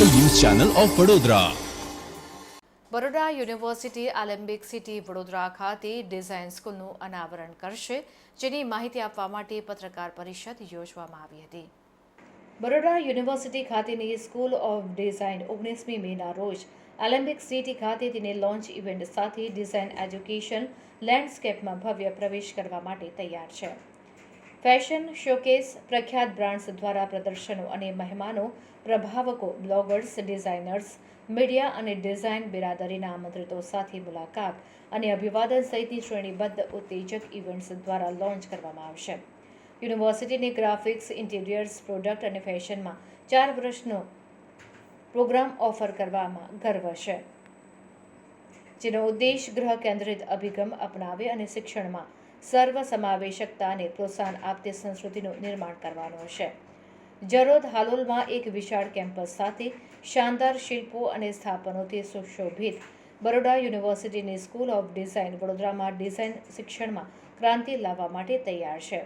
local news channel of Vadodara Vadodara university Alembic city Vadodara ખાતે design સ્કૂલનું અનાવરણ કરશે જેની માહિતી આપવા માટે પત્રકાર પરિષદ યોજવામાં આવી હતી બરોડા યુનિવર્સિટી ખાતેની સ્કૂલ ઓફ ડિઝાઇન ઓગણીસમી મેના રોજ એલેમ્બિક સિટી ખાતે તેને લોન્ચ ઇવેન્ટ સાથે ડિઝાઇન એજ્યુકેશન લેન્ડસ્કેપમાં ભવ્ય પ્રવેશ કરવા માટે તૈયાર છે ફેશન શોકેસ પ્રખ્યાત બ્રાન્ડ્સ દ્વારા પ્રદર્શનો અને મહેમાનો પ્રભાવકો બ્લોગર્સ ડિઝાઇનર્સ મીડિયા અને ડિઝાઇન બિરાદરીના આમંત્રિતો સાથે મુલાકાત અને અભિવાદન સહિતની શ્રેણીબદ્ધ ઉત્તેજક ઇવેન્ટ્સ દ્વારા લોન્ચ કરવામાં આવશે યુનિવર્સિટીની ગ્રાફિક્સ ઇન્ટિરિયર્સ પ્રોડક્ટ અને ફેશનમાં ચાર વર્ષનો પ્રોગ્રામ ઓફર કરવામાં ગર્વ છે જેનો ઉદ્દેશ ગ્રહ કેન્દ્રિત અભિગમ અપનાવે અને શિક્ષણમાં સર્વસમાવેશકતાને પ્રોત્સાહન આપતી સંસ્કૃતિનું નિર્માણ કરવાનો છે જરોદ હાલોલમાં એક વિશાળ કેમ્પસ સાથે શાનદાર શિલ્પો અને સ્થાપનોથી સુશોભિત બરોડા યુનિવર્સિટીની સ્કૂલ ઓફ ડિઝાઇન વડોદરામાં ડિઝાઇન શિક્ષણમાં ક્રાંતિ લાવવા માટે તૈયાર છે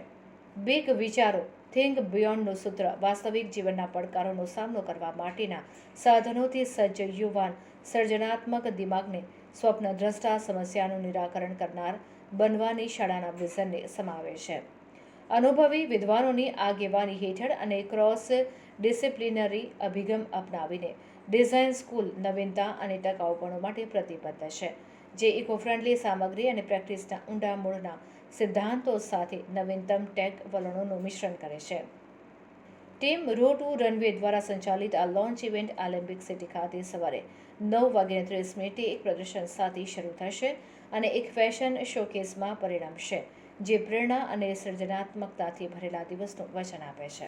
બિગ વિચારો થિંક બિયોન્ડનું સૂત્ર વાસ્તવિક જીવનના પડકારોનો સામનો કરવા માટેના સાધનોથી સજ્જ યુવાન સર્જનાત્મક દિમાગને સ્વપ્નદ્રષ્ટા સમસ્યાનું નિરાકરણ કરનાર બનવાની શાળાના વિઝનને સમાવે છે અનુભવી વિદ્વાનોની આગેવાની હેઠળ અને ક્રોસ ડિસિપ્લિનરી અભિગમ અપનાવીને ડિઝાઇન સ્કૂલ નવીનતા અને ટકાઉપણું માટે પ્રતિબદ્ધ છે જે ઇકો ફ્રેન્ડલી સામગ્રી અને પ્રેક્ટિસના ઊંડા મૂળના સિદ્ધાંતો સાથે નવીનતમ ટેક વલણોનું મિશ્રણ કરે છે ટીમ રો ટુ રનવે દ્વારા સંચાલિત આ લોન્ચ ઇવેન્ટ ઓલિમ્પિક સિટી ખાતે સવારે નવ વાગ્યે ત્રીસ મિનિટે એક પ્રદર્શન સાથે શરૂ થશે અને એક ફેશન શોકેસમાં પરિણમશે જે પ્રેરણા અને સર્જનાત્મકતાથી ભરેલા દિવસનું વચન આપે છે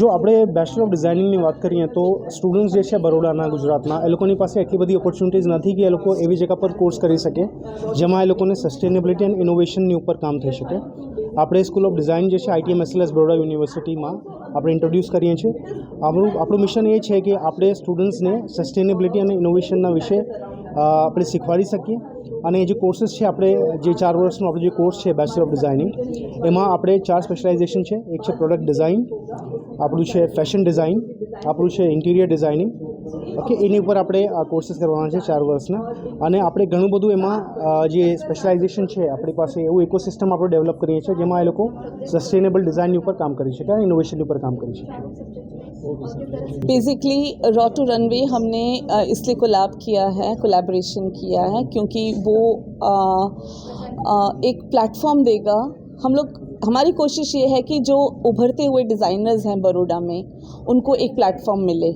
જો આપણે બેચલર ઓફ ડિઝાઇનિંગની વાત કરીએ તો સ્ટુડન્ટ્સ જે છે બરોડાના ગુજરાતમાં એ લોકોની પાસે એટલી બધી ઓપોર્ચ્યુનિટીઝ નથી કે એ લોકો એવી જગ્યા પર કોર્સ કરી શકે જેમાં એ લોકોને સસ્ટેનેબિલિટી એન્ડ ઇનોવેશનની ઉપર કામ થઈ શકે આપણે સ્કૂલ ઓફ ડિઝાઇન જે છે આઈટીએમએસએલએસ બરોડા યુનિવર્સિટીમાં આપણે ઇન્ટ્રોડ્યુસ કરીએ છીએ આપણું આપણું મિશન એ છે કે આપણે સ્ટુડન્ટ્સને સસ્ટેનેબિલિટી અને ઇનોવેશનના વિશે આપણે શીખવાડી શકીએ અને જે કોર્સીસ છે આપણે જે ચાર વર્ષનો આપણો જે કોર્સ છે બેચલર ઓફ ડિઝાઇનિંગ એમાં આપણે ચાર સ્પેશિયલાઇઝેશન છે એક છે પ્રોડક્ટ ડિઝાઇન આપણું છે ફેશન ડિઝાઇન આપણું છે ઇન્ટિરિયર ડિઝાઇનિંગ ओके इन ऊपर આપણે આ કોર્સિસ કરવાનું છે 4 વર્ષના અને આપણે ઘણું બધું એમાં જે স্পেশિલાઇઝેશન છે આપણી પાસે એવું ઇકોસિસ્ટમ આપણે ડેવલપ કરીએ છે જેમાં આ લોકો સસ્ટેનેબલ ડિઝાઇન ઉપર કામ કરી શકે કે ઇનોવેશનલ ઉપર કામ કરી શકે બેઝિકલી રો ટુ રનવે हमने इसलिए કોલેબ किया है કોલેબોરેશન किया है क्योंकि वो एक प्लेटफार्म देगा हम लोग हमारी कोशिश ये है कि जो उभरते हुए डिज़ाइनर्स हैं बड़ोडा में उनको एक प्लेटफॉर्म मिले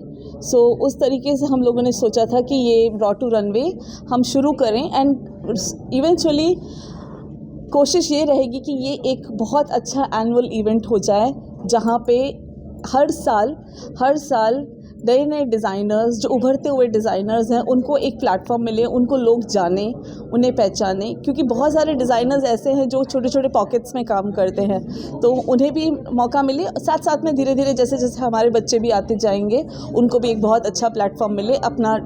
सो so, उस तरीके से हम लोगों ने सोचा था कि ये रॉ टू रनवे हम शुरू करें एंड इवेंचुअली कोशिश ये रहेगी कि ये एक बहुत अच्छा एनुअल इवेंट हो जाए जहाँ पे हर साल हर साल नए नए डिज़ाइनर्स जो उभरते हुए डिज़ाइनर्स हैं उनको एक प्लेटफॉर्म मिले उनको लोग जाने उन्हें पहचाने क्योंकि बहुत सारे डिज़ाइनर्स ऐसे हैं जो छोटे छोटे पॉकेट्स में काम करते हैं तो उन्हें भी मौका मिले साथ साथ में धीरे धीरे जैसे जैसे हमारे बच्चे भी आते जाएंगे उनको भी एक बहुत अच्छा प्लेटफॉर्म मिले अपना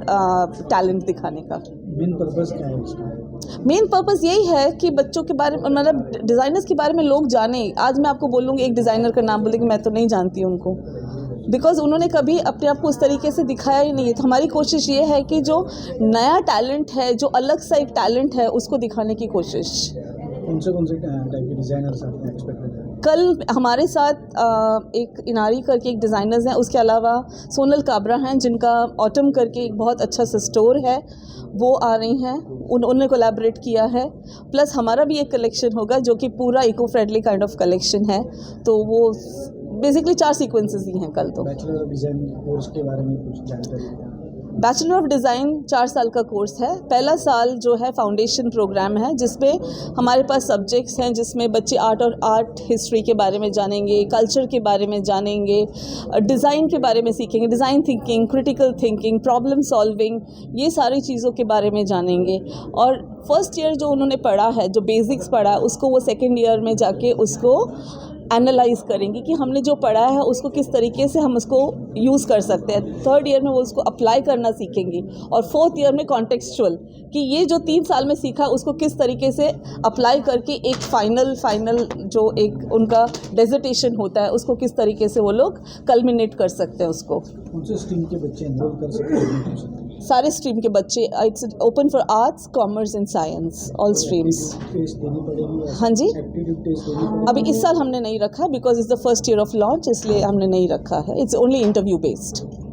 टैलेंट दिखाने का मेन पर्पज़ मेन पर्पज़ यही है कि बच्चों के बारे में मतलब डिज़ाइनर्स के बारे में लोग जाने आज मैं आपको बोलूँगी एक डिज़ाइनर का नाम बोलेंगे मैं तो नहीं जानती उनको बिकॉज उन्होंने कभी अपने आप को उस तरीके से दिखाया ही नहीं है तो हमारी कोशिश ये है कि जो नया टैलेंट है जो अलग सा एक टैलेंट है उसको दिखाने की कोशिश कल हमारे साथ एक इनारी करके एक डिज़ाइनर्स हैं उसके अलावा सोनल काबरा हैं जिनका ऑटम करके एक बहुत अच्छा सा स्टोर है वो आ रही हैं उन्होंने कोलैबोरेट किया है प्लस हमारा भी एक कलेक्शन होगा जो कि पूरा eco friendly kind of collection है तो वो बेसिकली चार सीक्वेंसेस ही हैं कल तो बैचलर ऑफ डिज़ाइन बारे में बैचलर ऑफ डिज़ाइन चार साल का कोर्स है पहला साल जो है फाउंडेशन प्रोग्राम है जिसमें हमारे पास सब्जेक्ट्स हैं जिसमें बच्चे आर्ट और आर्ट हिस्ट्री के बारे में जानेंगे कल्चर के बारे में जानेंगे डिज़ाइन के बारे में सीखेंगे design thinking critical thinking problem solving ये सारी चीज़ों के बारे में जानेंगे और फर्स्ट ईयर जो उन्होंने पढ़ा है जो बेसिक्स पढ़ा है उसको वो सेकेंड ईयर में जाके उसको एनालाइज करेंगे कि हमने जो पढ़ा है उसको किस तरीके से हम उसको यूज़ कर सकते हैं थर्ड ईयर में वो उसको अप्लाई करना सीखेंगे और फोर्थ ईयर में कॉन्टेक्चुअल कि ये जो तीन साल में सीखा उसको किस तरीके से अप्लाई करके एक फाइनल फाइनल जो एक उनका डेजिटेशन होता है उसको किस तरीके से वो लोग कलमिनेट कर सकते हैं उसको के बच्चे कर सकते हैं सारे स्ट्रीम के बच्चे it's open for arts commerce and science all streams हाँ जी अभी इस साल हमने नहीं रखा because is the first year of launch इसलिए हमने नहीं रखा है इट्स ओनली इंटरव्यू बेस्ड